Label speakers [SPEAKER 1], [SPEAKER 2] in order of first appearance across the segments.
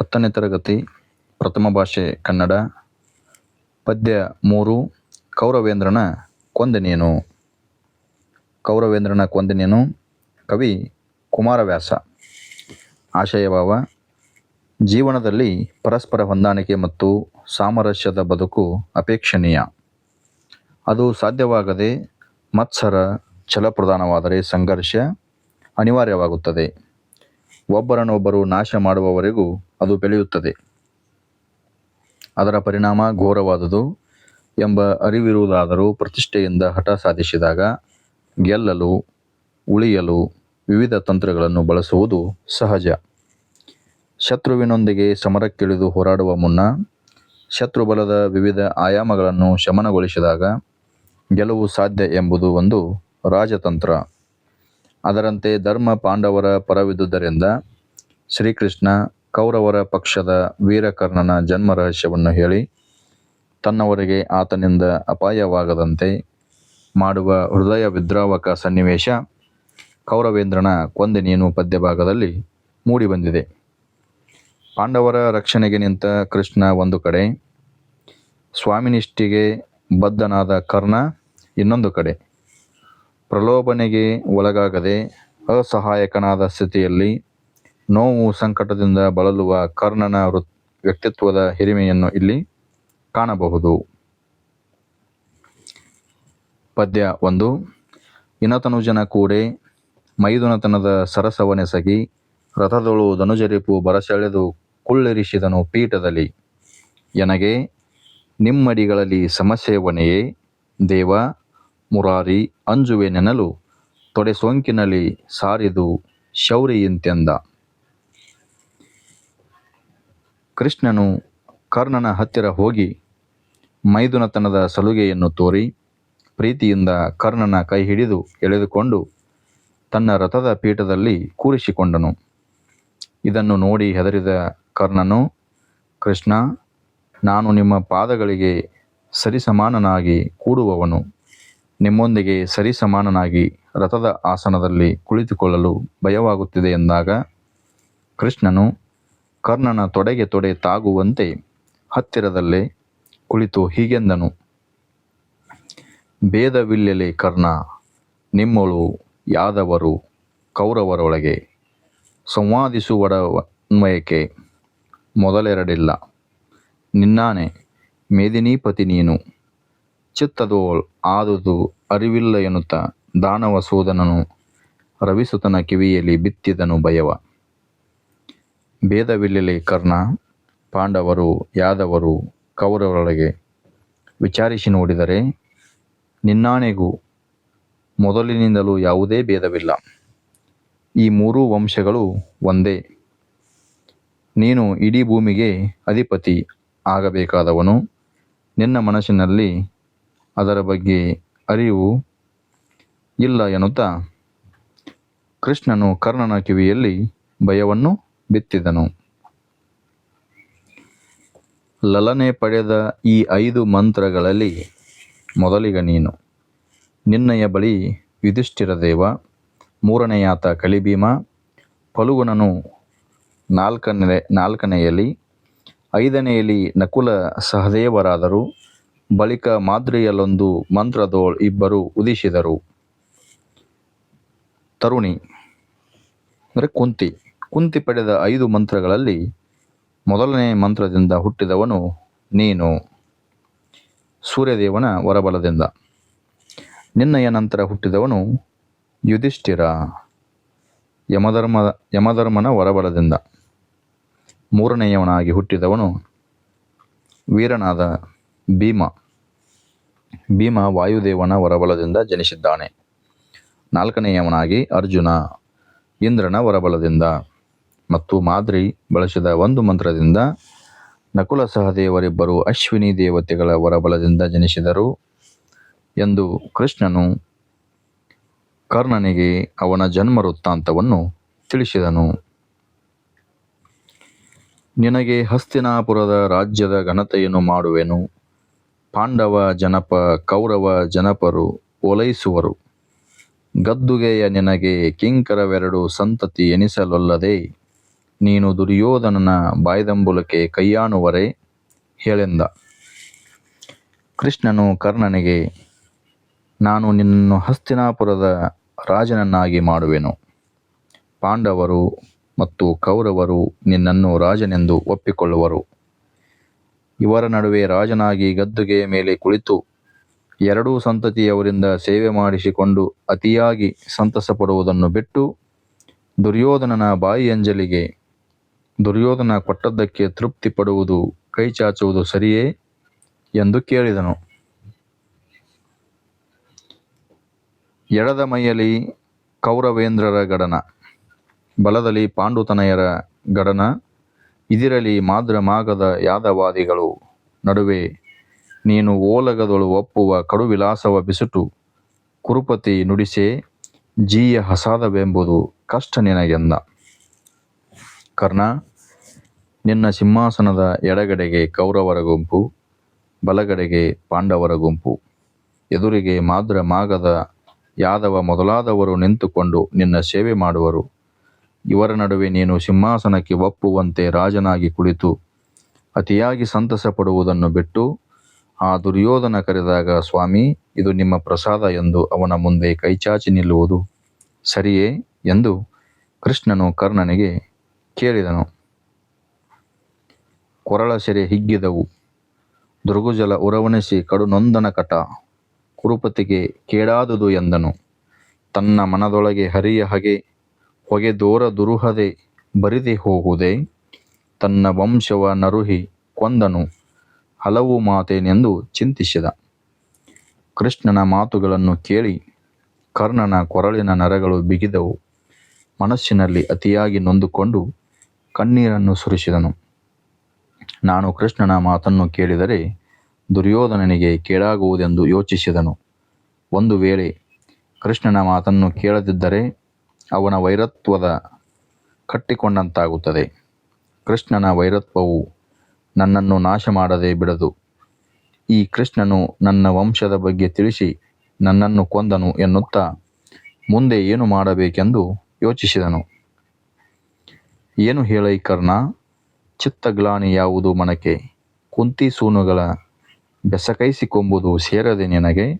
[SPEAKER 1] ಹತ್ತನೇ ತರಗತಿ ಪ್ರಥಮ ಭಾಷೆ ಕನ್ನಡ, ಪದ್ಯ ಮೂರು, ಕೌರವೇಂದ್ರನ ಕೊಂದನೇನು ಕೌರವೇಂದ್ರನ ಕೊಂದನೇನು ಕವಿ ಕುಮಾರವ್ಯಾಸ. ಆಶಯಭಾವ, ಜೀವನದಲ್ಲಿ ಪರಸ್ಪರ ಹೊಂದಾಣಿಕೆ ಮತ್ತು ಸಾಮರಸ್ಯದ ಬದುಕು ಅಪೇಕ್ಷಣೀಯ. ಅದು ಸಾಧ್ಯವಾಗದೆ ಮತ್ಸರ, ಛಲಪ್ರಧಾನವಾದರೆ ಸಂಘರ್ಷ ಅನಿವಾರ್ಯವಾಗುತ್ತದೆ. ಒಬ್ಬರನ್ನೊಬ್ಬರು ನಾಶ ಮಾಡುವವರೆಗೂ ಅದು ಬೆಳೆಯುತ್ತದೆ. ಅದರ ಪರಿಣಾಮ ಘೋರವಾದುದು ಎಂಬ ಅರಿವಿರುವುದಾದರೂ ಪ್ರತಿಷ್ಠೆಯಿಂದ ಹಠ ಸಾಧಿಸಿದಾಗ ಗೆಲ್ಲಲು, ಉಳಿಯಲು ವಿವಿಧ ತಂತ್ರಗಳನ್ನು ಬಳಸುವುದು ಸಹಜ. ಶತ್ರುವಿನೊಂದಿಗೆ ಸಮರಕ್ಕಿಳಿದು ಹೋರಾಡುವ ಮುನ್ನ ಶತ್ರುಬಲದ ವಿವಿಧ ಆಯಾಮಗಳನ್ನು ಶಮನಗೊಳಿಸಿದಾಗ ಗೆಲುವು ಸಾಧ್ಯ ಎಂಬುದು ಒಂದು ರಾಜತಂತ್ರ. ಅದರಂತೆ ಧರ್ಮ ಪಾಂಡವರ ಪರವಿದ್ದುದರಿಂದ ಶ್ರೀಕೃಷ್ಣ ಕೌರವರ ಪಕ್ಷದ ವೀರಕರ್ಣನ ಜನ್ಮ ರಹಸ್ಯವನ್ನು ಹೇಳಿ, ತನ್ನವರಿಗೆ ಆತನಿಂದ ಅಪಾಯವಾಗದಂತೆ ಮಾಡುವ ಹೃದಯ ವಿದ್ರಾವಕ ಸನ್ನಿವೇಶ ಕೌರವೇಂದ್ರನ ಕೊಂದೆ ನೀನು ಪದ್ಯಭಾಗದಲ್ಲಿ ಮೂಡಿಬಂದಿದೆ. ಪಾಂಡವರ ರಕ್ಷಣೆಗೆ ನಿಂತ ಕೃಷ್ಣ ಒಂದು ಕಡೆ, ಸ್ವಾಮಿನಿಷ್ಠಿಗೆ ಬದ್ಧನಾದ ಕರ್ಣ ಇನ್ನೊಂದು ಕಡೆ. ಪ್ರಲೋಭನೆಗೆ ಒಳಗಾಗದೆ ಅಸಹಾಯಕನಾದ ಸ್ಥಿತಿಯಲ್ಲಿ ನೋವು ಸಂಕಟದಿಂದ ಬಳಲುವ ಕರ್ಣನ ವ್ಯಕ್ತಿತ್ವದ ಹಿರಿಮೆಯನ್ನು ಇಲ್ಲಿ ಕಾಣಬಹುದು. ಪದ್ಯ ಒಂದು. ಇನತನುಜನ ಕೂಡೆ, ಮೈದುನತನದ ಸರಸವನೆಸಗಿ, ರಥದೊಳು ಧನುಜರಿಪು ಬರಸೆಳೆದು ಕುಳ್ಳಿರಿಸಿದನು ಪೀಠದಲ್ಲಿ. ಎನಗೆ, ನಿಮ್ಮಡಿಗಳಲ್ಲಿ ಸಮಸ್ಯೆವನೆಯೇ ದೇವ, ಮುರಾರಿ, ಅಂಜುವೆ ನೆನಲು, ತೊಡೆ ಸೋಂಕಿನಲ್ಲಿ ಸಾರಿದು ಶೌರಿಯಂತೆಂದ. ಕೃಷ್ಣನು ಕರ್ಣನ ಹತ್ತಿರ ಹೋಗಿ ಮೈದುನತನದ ಸಲುಗೆಯನ್ನು ತೋರಿ ಪ್ರೀತಿಯಿಂದ ಕರ್ಣನ ಕೈ ಹಿಡಿದು ಎಳೆದುಕೊಂಡು ತನ್ನ ರಥದ ಪೀಠದಲ್ಲಿ ಕೂರಿಸಿಕೊಂಡನು. ಇದನ್ನು ನೋಡಿ ಹೆದರಿದ ಕರ್ಣನು, ಕೃಷ್ಣ, ನಾನು ನಿಮ್ಮ ಪಾದಗಳಿಗೆ ಸರಿಸಮಾನನಾಗಿ ಕೂಡುವವನು. ನಿಮ್ಮೊಂದಿಗೆ ಸರಿಸಮಾನನಾಗಿ ರಥದ ಆಸನದಲ್ಲಿ ಕುಳಿತುಕೊಳ್ಳಲು ಭಯವಾಗುತ್ತಿದೆ ಎಂದಾಗ ಕೃಷ್ಣನು ಕರ್ಣನ ತೊಡೆಗೆ ತೊಡೆ ತಾಗುವಂತೆ ಹತ್ತಿರದಲ್ಲೇ ಕುಳಿತು ಹೀಗೆಂದನು. ಭೇದವಿಲ್ಲೆಲೆ ಕರ್ಣ, ನಿಮ್ಮಳು ಯಾದವರು ಕೌರವರೊಳಗೆ ಸಂವಾದಿಸುವಡನ್ವಯಕ್ಕೆ ಮೊದಲೆರಡಿಲ್ಲ. ನಿನ್ನಾನೆ ಮೇದಿನೀಪತಿ ನೀನು. ಚಿತ್ತದೋಳ್ ಆದುದು ಅರಿವಿಲ್ಲ ಎನ್ನುತ್ತ ದಾನವ ಸೋದನನು ರವಿಸುತನ ಕಿವಿಯಲ್ಲಿ ಬಿತ್ತಿದನು ಭಯವ. ಭೇದವಿಲ್ಲೆಲೆ ಕರ್ಣ, ಪಾಂಡವರು, ಯಾದವರು ಕೌರವರೊಳಗೆ ವಿಚಾರಿಸಿ ನೋಡಿದರೆ ನಿನ್ನಾಣೆಗೂ ಮೊದಲಿನಿಂದಲೂ ಯಾವುದೇ ಭೇದವಿಲ್ಲ. ಈ ಮೂರೂ ವಂಶಗಳು ಒಂದೇ. ನೀನು ಇಡೀ ಭೂಮಿಗೆ ಅಧಿಪತಿ ಆಗಬೇಕಾದವನು. ನಿನ್ನ ಮನಸ್ಸಿನಲ್ಲಿ ಅದರ ಬಗ್ಗೆ ಅರಿವು ಇಲ್ಲ ಎನ್ನುತ್ತಾ ಕೃಷ್ಣನು ಕರ್ಣನ ಕಿವಿಯಲ್ಲಿ ಭಯವನ್ನು ಬಿತ್ತಿದನು. ಲಲನೆ ಪಡೆದ ಈ ಐದು ಮಂತ್ರಗಳಲ್ಲಿ ಮೊದಲಿಗ ನೀನು. ನಿನ್ನಯ ಬಳಿ ಯುಧಿಷ್ಠಿರ ದೇವ ಮೂರನೆಯಾತ ಕಲಿಭೀಮ, ಫಲುಗುಣನು ನಾಲ್ಕನೇ ನಾಲ್ಕನೆಯಲ್ಲಿ ಐದನೆಯಲ್ಲಿ ನಕುಲ ಸಹದೇವರಾದರು, ಬಳಿಕ ಮಾದ್ರಿಯಲ್ಲೊಂದು ಮಂತ್ರದೋಳ್ ಇಬ್ಬರು ಉದಿಸಿದರು. ತರುಣಿ. ಅಂದರೆ ಕುಂತಿ. ಕುಂತಿ ಪಡೆದ ಐದು ಮಂತ್ರಗಳಲ್ಲಿ ಮೊದಲನೇ ಮಂತ್ರದಿಂದ ಹುಟ್ಟಿದವನು ನೀನು. ಸೂರ್ಯದೇವನ ವರಬಲದಿಂದ. ನಿನ್ನಯ ನಂತರ ಹುಟ್ಟಿದವನು ಯುಧಿಷ್ಠಿರ. ಯಮಧರ್ಮ, ಯಮಧರ್ಮನ ವರಬಲದಿಂದ. ಮೂರನೆಯವನಾಗಿ ಹುಟ್ಟಿದವನು ವೀರನಾದ ಭೀಮ. ಭೀಮ ವಾಯುದೇವನ ವರಬಲದಿಂದ ಜನಿಸಿದ್ದಾನೆ. ನಾಲ್ಕನೆಯವನಾಗಿ ಅರ್ಜುನ, ಇಂದ್ರನ ವರಬಲದಿಂದ. ಮತ್ತು ಮಾದ್ರಿ ಬಳಸಿದ ಒಂದು ಮಂತ್ರದಿಂದ ನಕುಲ ಸಹದೇವರಿಬ್ಬರು ಅಶ್ವಿನಿ ದೇವತೆಗಳ ವರಬಲದಿಂದ ಜನಿಸಿದರು ಎಂದು ಕೃಷ್ಣನು ಕರ್ಣನಿಗೆ ಅವನ ಜನ್ಮ ವೃತ್ತಾಂತವನ್ನು ತಿಳಿಸಿದನು. ನಿನಗೆ ಹಸ್ತಿನಾಪುರದ ರಾಜ್ಯದ ಘನತೆಯನ್ನು ಮಾಡುವೆನು. ಪಾಂಡವ ಜನಪ, ಕೌರವ ಜನಪರು ಓಲೈಸುವರು ಗದ್ದುಗೆಯ ನಿನಗೆ ಕಿಂಕರವೆರಡು ಸಂತತಿ ಎನಿಸಲೊಲ್ಲದೆ ನೀನು ದುರ್ಯೋಧನನ ಬಾಯ್ದಂಬುಲಕ್ಕೆ ಕೈಯಾಣುವರೆ ಹೇಳೆಂದ. ಕೃಷ್ಣನು ಕರ್ಣನಿಗೆ, ನಾನು ನಿನ್ನನ್ನು ಹಸ್ತಿನಾಪುರದ ರಾಜನನ್ನಾಗಿ ಮಾಡುವೆನು. ಪಾಂಡವರು ಮತ್ತು ಕೌರವರು ನಿನ್ನನ್ನು ರಾಜನೆಂದು ಒಪ್ಪಿಕೊಳ್ಳುವರು. ಇವರ ನಡುವೆ ರಾಜನಾಗಿ ಗದ್ದುಗೆಯ ಮೇಲೆ ಕುಳಿತು ಎರಡೂ ಸಂತತಿಯವರಿಂದ ಸೇವೆ ಮಾಡಿಸಿಕೊಂಡು ಅತಿಯಾಗಿ ಸಂತಸ ಪಡುವುದನ್ನು ಬಿಟ್ಟು ದುರ್ಯೋಧನನ ಬಾಯಿಯಂಜಲಿಗೆ ದುರ್ಯೋಧನ ಕೊಟ್ಟದ್ದಕ್ಕೆ ತೃಪ್ತಿ ಪಡುವುದು ಕೈ ಚಾಚುವುದು ಸರಿಯೇ ಎಂದು ಕೇಳಿದನು. ಎಡದ ಮೈಯಲ್ಲಿ ಕೌರವೇಂದ್ರರ ಗಡನ, ಬಲದಲ್ಲಿ ಪಾಂಡುತನಯರ ಗಡನ, ಇದಿರಲಿ ಮಾದ್ರ ಮಾಗದ ಯಾದವಾದಿಗಳು. ನಡುವೆ ನೀನು ಓಲಗದೊಳು ಒಪ್ಪುವ ಕಡುವಿಲಾಸವ ಬಿಸುಟು, ಕುರುಪತಿ ನುಡಿಸೆ ಜೀಯ ಹಸಾದವೆಂಬುದು ಕಷ್ಟ ನಿನಗೆಂದ. ಕರ್ಣ ನಿನ್ನ ಸಿಂಹಾಸನದ ಎಡಗಡೆಗೆ ಕೌರವರ ಗುಂಪು, ಬಲಗಡೆಗೆ ಪಾಂಡವರ ಗುಂಪು. ಎದುರಿಗೆ ಮಾದ್ರ ಮಾಗದ ಯಾದವ ಮೊದಲಾದವರು ನಿಂತುಕೊಂಡು ನಿನ್ನ ಸೇವೆ ಮಾಡುವರು. ಇವರ ನಡುವೆ ನೀನು ಸಿಂಹಾಸನಕ್ಕೆ ಒಪ್ಪುವಂತೆ ರಾಜನಾಗಿ ಕುಳಿತು, ಅತಿಯಾಗಿ ಸಂತಸ ಪಡುವುದನ್ನು ಬಿಟ್ಟು, ಆ ದುರ್ಯೋಧನ ಕರೆದಾಗ, ಸ್ವಾಮಿ, ಇದು ನಿಮ್ಮ ಪ್ರಸಾದ ಎಂದು ಅವನ ಮುಂದೆ ಕೈಚಾಚಿ ನಿಲ್ಲುವುದು. ಸರಿಯೇ ಎಂದು ಕೃಷ್ಣನು ಕರ್ಣನಿಗೆ ಕೇಳಿದನು. ಕೊರಳ ಸೆರೆ ಹಿಗ್ಗಿದವು. ದುರ್ಗುಜಲ ಉರವಣಿಸಿ ಕಡು ನೊಂದನ ಕಟ. ಕುರುಪತಿಗೆ ಕೇಡಾದುದು ಎಂದನು. ತನ್ನ ಮನದೊಳಗೆ ಹರಿಯ ಹಗೆ, ಹೊಗೆ ದೂರ ದುರುಹದೆ ಬರಿದೆ ಹೋಗುವುದೇ? ತನ್ನ ವಂಶವ ನರುಹಿ ಕೊಂದನು. ಹಲವು ಮಾತೇನೆಂದು ಚಿಂತಿಸಿದ. ಕೃಷ್ಣನ ಮಾತುಗಳನ್ನು ಕೇಳಿ ಕರ್ಣನ ಕೊರಳಿನ ನರಗಳು ಬಿಗಿದವು. ಮನಸ್ಸಿನಲ್ಲಿ ಅತಿಯಾಗಿ ನೊಂದುಕೊಂಡು ಕಣ್ಣೀರನ್ನು ಸುರಿಸಿದನು. ನಾನು ಕೃಷ್ಣನ ಮಾತನ್ನು ಕೇಳಿದರೆ ದುರ್ಯೋಧನನಿಗೆ ಕೇಡಾಗುವುದೆಂದು ಯೋಚಿಸಿದನು. ಒಂದು ವೇಳೆ ಕೃಷ್ಣನ ಮಾತನ್ನು ಕೇಳದಿದ್ದರೆ ಅವನ ವೈರತ್ವದ ಕಟ್ಟಿಕೊಂಡಂತಾಗುತ್ತದೆ. ಕೃಷ್ಣನ ವೈರತ್ವವು ನನ್ನನ್ನು ನಾಶ ಮಾಡದೆ ಬಿಡದು. ಈ ಕೃಷ್ಣನು ನನ್ನ ವಂಶದ ಬಗ್ಗೆ ತಿಳಿಸಿ ನನ್ನನ್ನು ಕೊಂದನು ಎನ್ನುತ್ತಾ ಮುಂದೆ ಏನು ಮಾಡಬೇಕೆಂದು ಯೋಚಿಸಿದನು. ಏನು ಹೇಳೈ ಕರ್ಣ? ಚಿತ್ತಗ್ಲಾನಿ ಯಾವುದು ಮನಕೆ ಕುಂತಿ ಸೂನುಗಳ ಬೆಸಕೈಸಿಕೊಂಬುದು ಸೇರದೆ ನಿನಗೆ?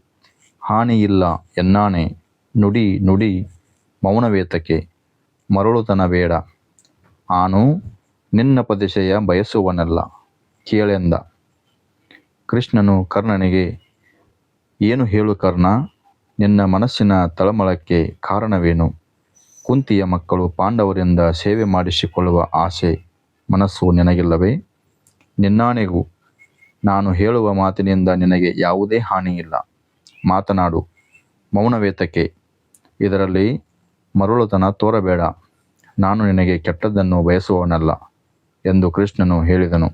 [SPEAKER 1] ಹಾನಿಯಿಲ್ಲ ಎನ್ನಾನೆ? ನುಡಿ ನುಡಿ ಮೌನವೇತಕ್ಕೆ ಮರಳುತನ ಬೇಡ. ಆನು ನಿನ್ನ ಪದಿಶೆಯ ಬಯಸುವನಲ್ಲ. ಕೇಳೆಂದ. ಕೃಷ್ಣನು ಕರ್ಣನಿಗೆ, ಏನು ಹೇಳು ಕರ್ಣ? ನಿನ್ನ ಮನಸ್ಸಿನ ತಳಮಳಕ್ಕೆ ಕಾರಣವೇನು? ಕುಂತಿಯ ಮಕ್ಕಳು ಪಾಂಡವರಿಂದ ಸೇವೆ ಮಾಡಿಸಿಕೊಳ್ಳುವ ಆಸೆ ಮನಸ್ಸು ನಿನಗಿಲ್ಲವೇ? ನಿನ್ನಾಣೆಗೂ ನಾನು ಹೇಳುವ ಮಾತಿನಿಂದ ನಿನಗೆ ಯಾವುದೇ ಹಾನಿಯಿಲ್ಲ. ಮಾತನಾಡು. ಮೌನವೇತಕ್ಕೆ. ಇದರಲ್ಲಿ ಮರುಳುತನ ತೋರಬೇಡ. ನಾನು ನಿನಗೆ ಕೆಟ್ಟದ್ದನ್ನು ಬಯಸುವವನಲ್ಲ ಎಂದು ಕೃಷ್ಣನು ಹೇಳಿದನು.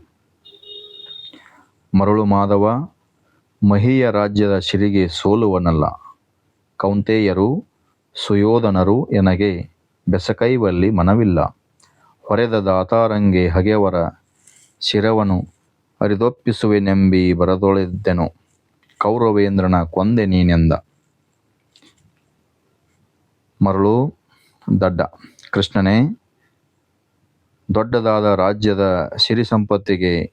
[SPEAKER 1] ಮರುಳು ಮಾಧವ ಮಹಿಯ ರಾಜ್ಯದ ಶಿರಿಗೆ ಸೋಲುವನಲ್ಲ. ಕೌಂತೇಯರು, ಸುಯೋಧನರು, ಎನಗೆ ಬೆಸಕೈವಲ್ಲಿ ಮನವಿಲ್ಲ. ಹೊರೆದ ದಾತಾರಂಗೆ ಹಗೆವರ ಶಿರವನು, ಅರಿದೊಪ್ಪಿಸುವೆನೆಂಬಿ ಬರದೊಳೆದ್ದೆನು. ಕೌರವೇಂದ್ರನ ಕೊಂದೆ ನೀನೆಂದ. ಮರಳು, ದಡ್ಡ. ಕೃಷ್ಣನೇ, ದೊಡ್ಡದಾದ ರಾಜ್ಯದ ಸಿರಿ ಸಂಪತ್ತಿಗೆ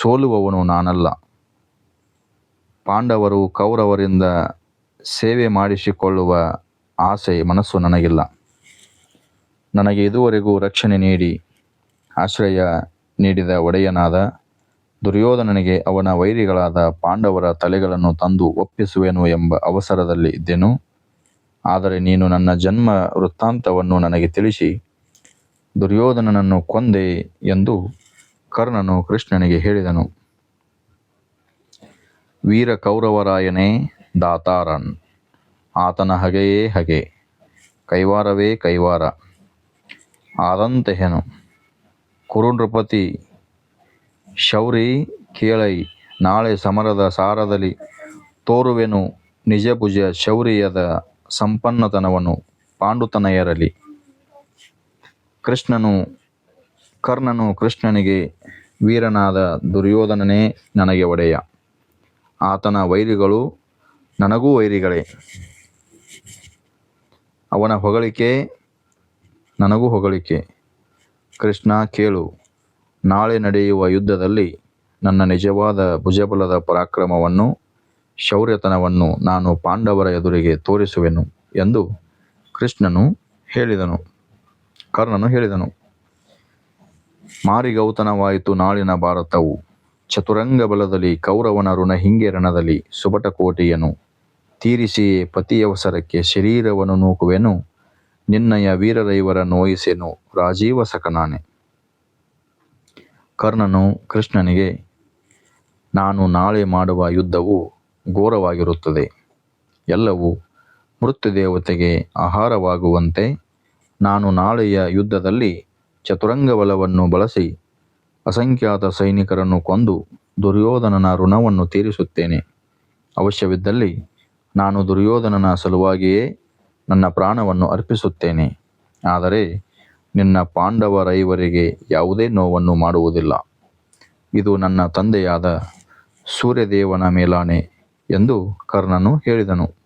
[SPEAKER 1] ಸೋಲುವವನು ನಾನಲ್ಲ. ಪಾಂಡವರು ಕೌರವರಿಂದ ಸೇವೆ ಮಾಡಿಸಿಕೊಳ್ಳುವ ಆಸೆ, ಮನಸ್ಸು ನನಗಿಲ್ಲ. ನನಗೆ ಇದುವರೆಗೂ ರಕ್ಷಣೆ ನೀಡಿ, ಆಶ್ರಯ ನೀಡಿದ ಒಡೆಯನಾದ ದುರ್ಯೋಧನನಿಗೆ ಅವನ ವೈರಿಗಳಾದ ಪಾಂಡವರ ತಲೆಗಳನ್ನು ತಂದು ಒಪ್ಪಿಸುವೆನು ಎಂಬ ಅವಸರದಲ್ಲಿ ಇದ್ದೆನು. ಆದರೆ ನೀನು ನನ್ನ ಜನ್ಮ ವೃತ್ತಾಂತವನ್ನು ನನಗೆ ತಿಳಿಸಿ, ದುರ್ಯೋಧನನನ್ನು ಕೊಂದೆ ಎಂದು ಕರ್ಣನು ಕೃಷ್ಣನಿಗೆ ಹೇಳಿದನು. ವೀರ ಕೌರವರಾಯನೇ ದಾತಾರನ್, ಆತನ ಹಗೆಯೇ ಹಗೆ, ಕೈವಾರವೇ ಕೈವಾರ. ಆದಂತೆಹೆನು ಕುರುನೃಪತಿ ಶೌರಿ ಕೇಳೈ, ನಾಳೆ ಸಮರದ ಸಾರದಲ್ಲಿ ತೋರುವೆನು ನಿಜಭುಜ ಶೌರ್ಯದ ಸಂಪನ್ನತನವನ್ನು ಪಾಂಡುತನಯರಲಿ ಕೃಷ್ಣನು, ಕರ್ಣನು ಕೃಷ್ಣನಿಗೆ ವೀರನಾದ ದುರ್ಯೋಧನನೇ ನನಗೆ ಒಡೆಯ. ಆತನ ವೈರಿಗಳು ನನಗೂ ವೈರಿಗಳೇ. ಅವನ ಹೊಗಳಿಕೆ ನನಗೂ ಹೊಗಳಿಕೆ. ಕೃಷ್ಣ ಕೇಳು, ನಾಳೆ ನಡೆಯುವ ಯುದ್ಧದಲ್ಲಿ ನನ್ನ ನಿಜವಾದ ಭುಜಬಲದ ಪರಾಕ್ರಮವನ್ನು, ಶೌರ್ಯತನವನ್ನು ನಾನು ಪಾಂಡವರ ಎದುರಿಗೆ ತೋರಿಸುವೆನು ಎಂದು ಕೃಷ್ಣನು ಹೇಳಿದನು. ಕರ್ಣನು ಹೇಳಿದನು, ಮಾರಿಗೌತನವಾಯಿತು ನಾಳಿನ ಭಾರತವು. ಚತುರಂಗ ಬಲದಲ್ಲಿ ಕೌರವನ ಋಣ ಹಿಂಗೆ ರಣದಲ್ಲಿ ಸುಬಟಕೋಟೆಯನು ತೀರಿಸಿಯೇ ಪತಿಯವಸರಕ್ಕೆ ಶರೀರವನ್ನು ನೂಕುವೆನು. ನಿನ್ನಯ ವೀರರೈವರ ನೋಯಿಸೆನು, ರಾಜೀವ ಸಕನಾನೆ ಕರ್ಣನು ಕೃಷ್ಣನಿಗೆ, ನಾನು ನಾಳೆ ಮಾಡುವ ಯುದ್ಧವು ಘೋರವಾಗಿರುತ್ತದೆ. ಎಲ್ಲವೂ ಮೃತ್ಯುದೇವತೆಗೆ ಆಹಾರವಾಗುವಂತೆ ನಾನು ನಾಳೆಯ ಯುದ್ಧದಲ್ಲಿ ಚತುರಂಗ ಬಲವನ್ನು ಬಳಸಿ ಅಸಂಖ್ಯಾತ ಸೈನಿಕರನ್ನು ಕೊಂದು ದುರ್ಯೋಧನನ ಋಣವನ್ನು ತೀರಿಸುತ್ತೇನೆ. ಅವಶ್ಯವಿದ್ದಲ್ಲಿ ನಾನು ದುರ್ಯೋಧನನ ಸಲುವಾಗಿಯೇ ನನ್ನ ಪ್ರಾಣವನ್ನು ಅರ್ಪಿಸುತ್ತೇನೆ. ಆದರೆ ನಿನ್ನ ಪಾಂಡವರೈವರಿಗೆ ಯಾವುದೇ ನೋವನ್ನು ಮಾಡುವುದಿಲ್ಲ. ಇದು ನನ್ನ ತಂದೆಯಾದ ಸೂರ್ಯದೇವನ ಮೇಲಾನೆ ಎಂದು ಕರ್ಣನು ಹೇಳಿದನು.